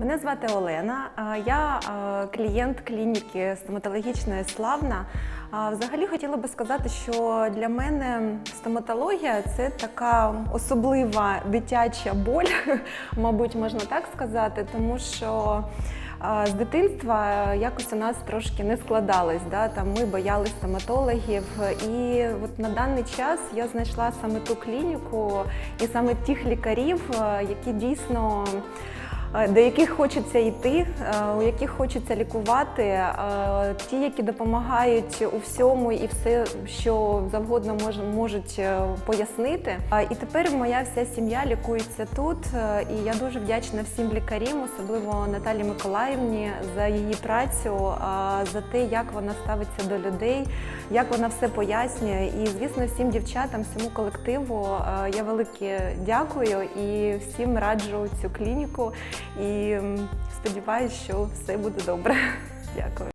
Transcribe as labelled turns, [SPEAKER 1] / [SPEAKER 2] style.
[SPEAKER 1] Мене звати Олена. Я клієнт клініки стоматологічної Славна. Взагалі хотіла би сказати, що для мене стоматологія це така особлива дитяча боль, мабуть, можна так сказати, тому що. З дитинства якось у нас трошки не складалось. Да? Там ми боялись стоматологів. І от на даний час я знайшла саме ту клініку і саме тих лікарів, які дійсно до яких хочеться йти, е, у яких хочеться лікувати, е, ті, які допомагають у всьому і все, що завгодно мож- можуть е, пояснити. І тепер моя вся сім'я лікується тут, е, і я дуже вдячна всім лікарям, особливо Наталі Миколаївні, за її працю, за те, як вона ставиться до людей, як вона все пояснює. І звісно, всім дівчатам, всьому колективу е, я велике дякую і всім раджу цю клініку. І сподіваюся, що все буде добре. Дякую.